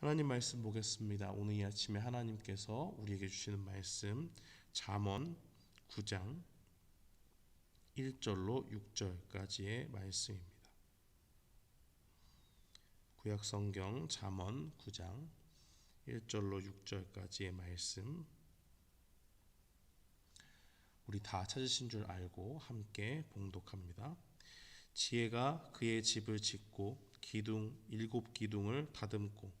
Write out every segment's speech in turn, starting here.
하나님 말씀 보겠습니다. 오늘 이 아침에 하나님께서 우리에게 주시는 말씀 잠언 9장 1절로 6절까지의 말씀입니다. 구약 성경 잠언 9장 1절로 6절까지의 말씀 우리 다 찾으신 줄 알고 함께 봉독합니다. 지혜가 그의 집을 짓고 기둥 일곱 기둥을 다듬고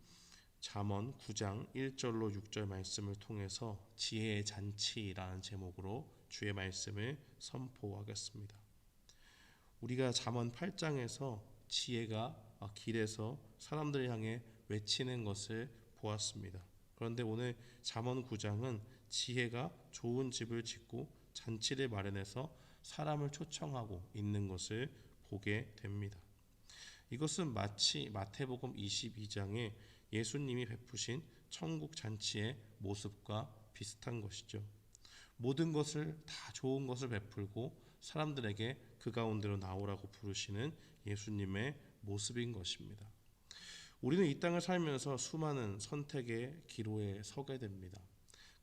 잠언 9장 1절로 6절 말씀을 통해서 지혜의 잔치라는 제목으로 주의 말씀을 선포하겠습니다. 우리가 잠언 8장에서 지혜가 길에서 사람들을 향해 외치는 것을 보았습니다. 그런데 오늘 잠언 9장은 지혜가 좋은 집을 짓고 잔치를 마련해서 사람을 초청하고 있는 것을 보게 됩니다. 이것은 마치 마태복음 22장에 예수님이 베푸신 천국 잔치의 모습과 비슷한 것이죠. 모든 것을 다 좋은 것을 베풀고 사람들에게 그 가운데로 나오라고 부르시는 예수님의 모습인 것입니다. 우리는 이 땅을 살면서 수많은 선택의 기로에 서게 됩니다.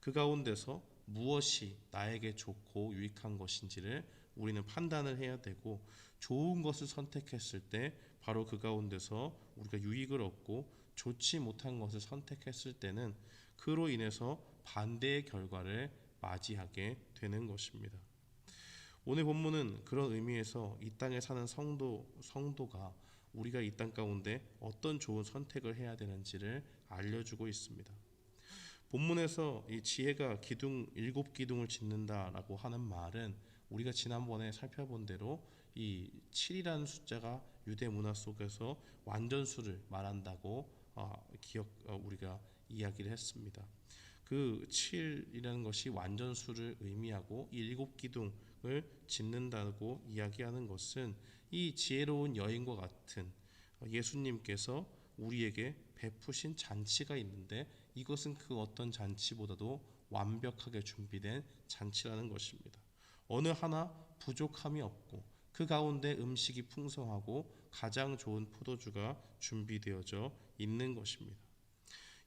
그 가운데서 무엇이 나에게 좋고 유익한 것인지를 우리는 판단을 해야 되고 좋은 것을 선택했을 때 바로 그 가운데서 우리가 유익을 얻고 좋지 못한 것을 선택했을 때는 그로 인해서 반대의 결과를 맞이하게 되는 것입니다. 오늘 본문은 그런 의미에서 이 땅에 사는 성도 성도가 우리가 이 땅 가운데 어떤 좋은 선택을 해야 되는지를 알려주고 있습니다. 본문에서 이 지혜가 기둥 일곱 기둥을 짓는다라고 하는 말은 우리가 지난번에 살펴본 대로 이 7이라는 숫자가 유대 문화 속에서 완전수를 말한다고 어, 기억 어, 우리가 이야기를 했습니다. 그 7이라는 것이 완전수를 의미하고 일곱 기둥을 짓는다고 이야기하는 것은 이 지혜로운 여인과 같은 예수님께서 우리에게 베푸신 잔치가 있는데 이것은 그 어떤 잔치보다도 완벽하게 준비된 잔치라는 것입니다. 어느 하나 부족함이 없고 그 가운데 음식이 풍성하고 가장 좋은 포도주가 준비되어져 있는 것입니다.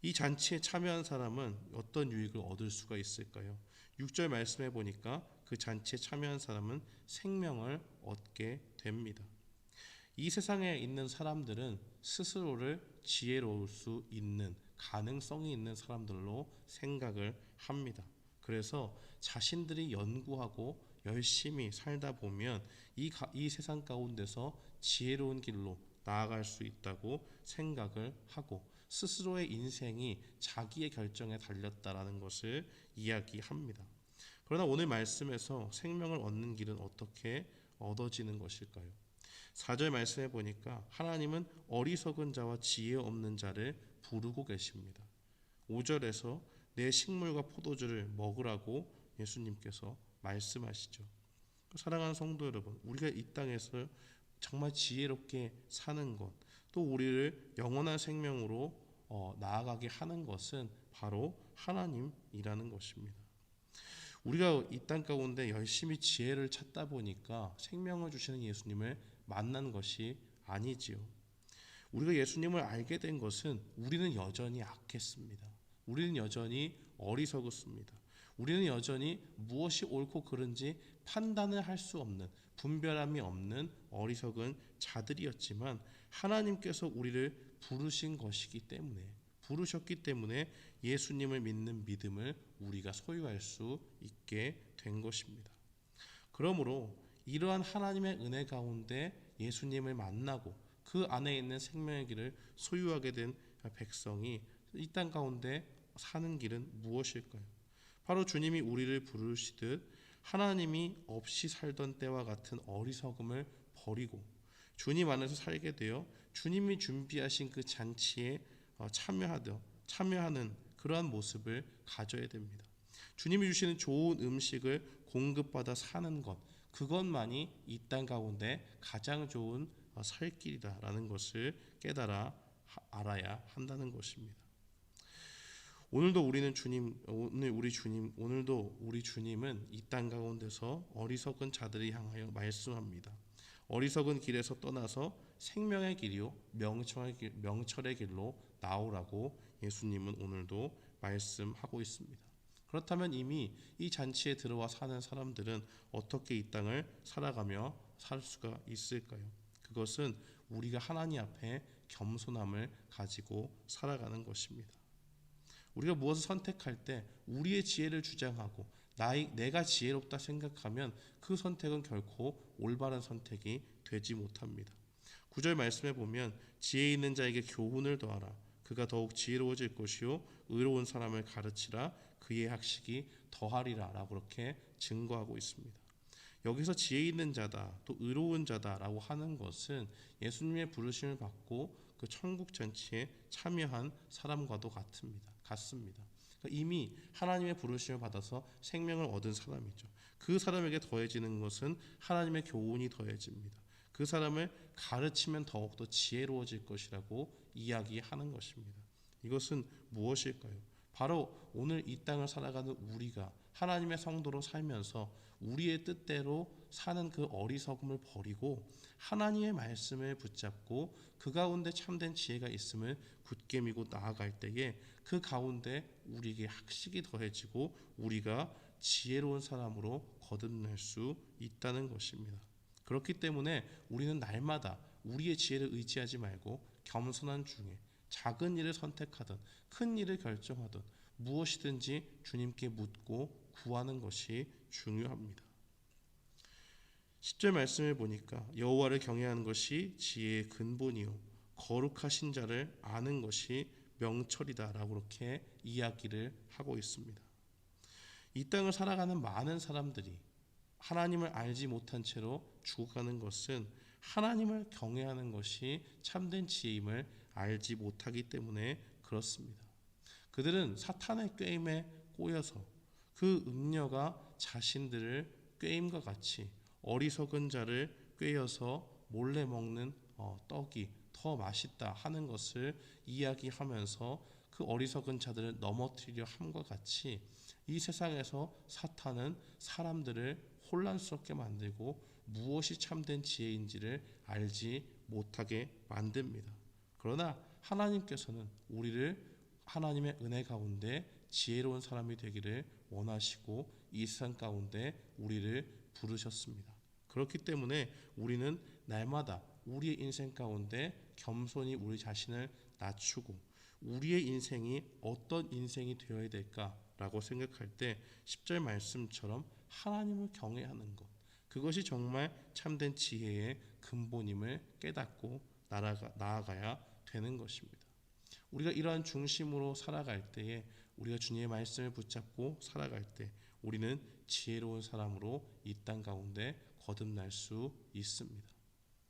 이 잔치에 참여한 사람은 어떤 유익을 얻을 수가 있을까요? 6절 말씀해 보니까 그 잔치에 참여한 사람은 생명을 얻게 됩니다. 이 세상에 있는 사람들은 스스로를 지혜로울 수 있는 가능성이 있는 사람들로 생각을 합니다. 그래서 자신들이 연구하고 열심히 살다 보면 이, 가, 이 세상 가운데서 지혜로운 길로 나아갈 수 있다고 생각을 하고 스스로의 인생이 자기의 결정에 달렸다라는 것을 이야기합니다. 그러나 오늘 말씀에서 생명을 얻는 길은 어떻게 얻어지는 것일까요? 4절 말씀해 보니까 하나님은 어리석은 자와 지혜 없는 자를 부르고 계십니다. 5절에서 내 식물과 포도주를 먹으라고 예수님께서 말씀하시죠. 사랑하는 성도 여러분, 우리가 이 땅에서 정말 지혜롭게 사는 것, 또 우리를 영원한 생명으로 어, 나아가게 하는 것은 바로 하나님이라는 것입니다. 우리가 이 땅 가운데 열심히 지혜를 찾다 보니까 생명을 주시는 예수님을 만난 것이 아니지요. 우리가 예수님을 알게 된 것은 우리는 여전히 악했습니다. 우리는 여전히 어리석었습니다. 우리는 여전히 무엇이 옳고 그른지 판단을 할 수 없는 분별함이 없는 어리석은 자들이었지만 하나님께서 우리를 부르신 것이기 때문에 부르셨기 때문에 예수님을 믿는 믿음을 우리가 소유할 수 있게 된 것입니다. 그러므로 이러한 하나님의 은혜 가운데 예수님을 만나고 그 안에 있는 생명의 길을 소유하게 된 백성이 이 땅 가운데 사는 길은 무엇일까요? 바로 주님이 우리를 부르시듯 하나님이 없이 살던 때와 같은 어리석음을 버리고 주님 안에서 살게 되어 주님이 준비하신 그 잔치에 참여하되 참여하는 그러한 모습을 가져야 됩니다. 주님이 주시는 좋은 음식을 공급받아 사는 것 그것만이 이 땅 가운데 가장 좋은 어, 살 길이다라는 것을 깨달아 하- 알아야 한다는 것입니다. 오늘도 우리는 주님 오늘 우리 주님 오늘도 우리 주님은 이 땅 가운데서 어리석은 자들을 향하여 말씀합니다. 어리석은 길에서 떠나서 생명의 길이요 명철의 길, 명철의 길로 나오라고 예수님은 오늘도 말씀하고 있습니다. 그렇다면 이미 이 잔치에 들어와 사는 사람들은 어떻게 이 땅을 살아가며 살 수가 있을까요? 그것은 우리가 하나님 앞에 겸손함을 가지고 살아가는 것입니다. 우리가 무엇을 선택할 때 우리의 지혜를 주장하고 나의, 내가 지혜롭다 생각하면 그 선택은 결코 올바른 선택이 되지 못합니다. 구절 말씀에 보면 지혜 있는 자에게 교훈을 더하라. 그가 더욱 지혜로워질 것이요 의로운 사람을 가르치라. 그의 학식이 더하리라라고 그렇게 증거하고 있습니다. 여기서 지혜 있는 자다, 또 의로운 자다라고 하는 것은 예수님의 부르심을 받고 그 천국 잔치에 참여한 사람과도 같습니다. 같습니다. 그러니까 이미 하나님의 부르심을 받아서 생명을 얻은 사람이죠. 그 사람에게 더해지는 것은 하나님의 교훈이 더해집니다. 그 사람을 가르치면 더욱더 지혜로워질 것이라고 이야기하는 것입니다. 이것은 무엇일까요? 바로 오늘 이 땅을 살아가는 우리가 하나님의 성도로 살면서 우리의 뜻대로 사는 그 어리석음을 버리고 하나님의 말씀을 붙잡고 그 가운데 참된 지혜가 있음을 굳게 미고 나아갈 때에 그 가운데 우리에게 학식이 더해지고 우리가 지혜로운 사람으로 거듭날 수 있다는 것입니다. 그렇기 때문에 우리는 날마다 우리의 지혜를 의지하지 말고 겸손한 중에 작은 일을 선택하든 큰 일을 결정하든 무엇이든지 주님께 묻고 구하는 것이 중요합니다. 10절 말씀을 보니까 여호와를 경외하는 것이 지혜의 근본이요 거룩하신 자를 아는 것이 명철이다라고 그렇게 이야기를 하고 있습니다. 이 땅을 살아가는 많은 사람들이 하나님을 알지 못한 채로 죽어가는 것은 하나님을 경외하는 것이 참된 지혜임을 알지 못하기 때문에 그렇습니다. 그들은 사탄의 꾀임에 꼬여서 그 음녀가 자신들을 꾀임과 같이 어리석은 자를 꾀어서 몰래 먹는 어, 떡이 더 맛있다 하는 것을 이야기하면서 그 어리석은 자들을 넘어뜨리려 함과 같이 이 세상에서 사탄은 사람들을 혼란스럽게 만들고 무엇이 참된 지혜인지를 알지 못하게 만듭니다. 그러나 하나님께서는 우리를 하나님의 은혜 가운데 지혜로운 사람이 되기를 원하시고 이 세상 가운데 우리를 부르셨습니다. 그렇기 때문에 우리는 날마다 우리의 인생 가운데 겸손히 우리 자신을 낮추고 우리의 인생이 어떤 인생이 되어야 될까라고 생각할 때 10절 말씀처럼 하나님을 경외하는 것 그것이 정말 참된 지혜의 근본임을 깨닫고 나아가, 나아가야 되는 것입니다. 우리가 이러한 중심으로 살아갈 때에 우리가 주님의 말씀을 붙잡고 살아갈 때 우리는 지혜로운 사람으로 이 땅 가운데 거듭날 수 있습니다.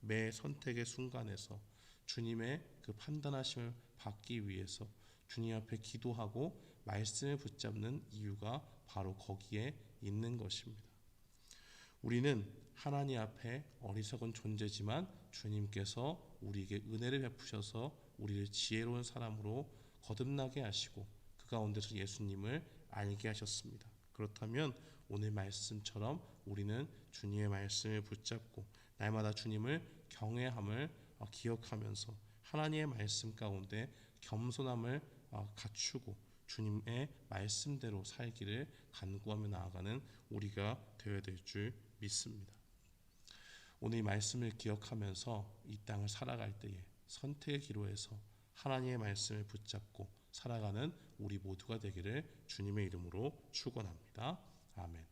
매 선택의 순간에서 주님의 그 판단하심을 받기 위해서 주님 앞에 기도하고 말씀을 붙잡는 이유가 바로 거기에 있는 것입니다. 우리는 하나님 앞에 어리석은 존재지만 주님께서 우리에게 은혜를 베푸셔서 우리를 지혜로운 사람으로 거듭나게 하시고 그 가운데서 예수님을 알게 하셨습니다. 그렇다면 오늘 말씀처럼 우리는 주님의 말씀을 붙잡고 날마다 주님을 경외함을 어, 기억하면서 하나님의 말씀 가운데 겸손함을 어, 갖추고 주님의 말씀대로 살기를 간구하며 나아가는 우리가 되어야 될 줄 믿습니다. 오늘 이 말씀을 기억하면서 이 땅을 살아갈 때에 선택의 기로에서 하나님의 말씀을 붙잡고 살아가는 우리 모두가 되기를 주님의 이름으로 축원합니다. 아멘.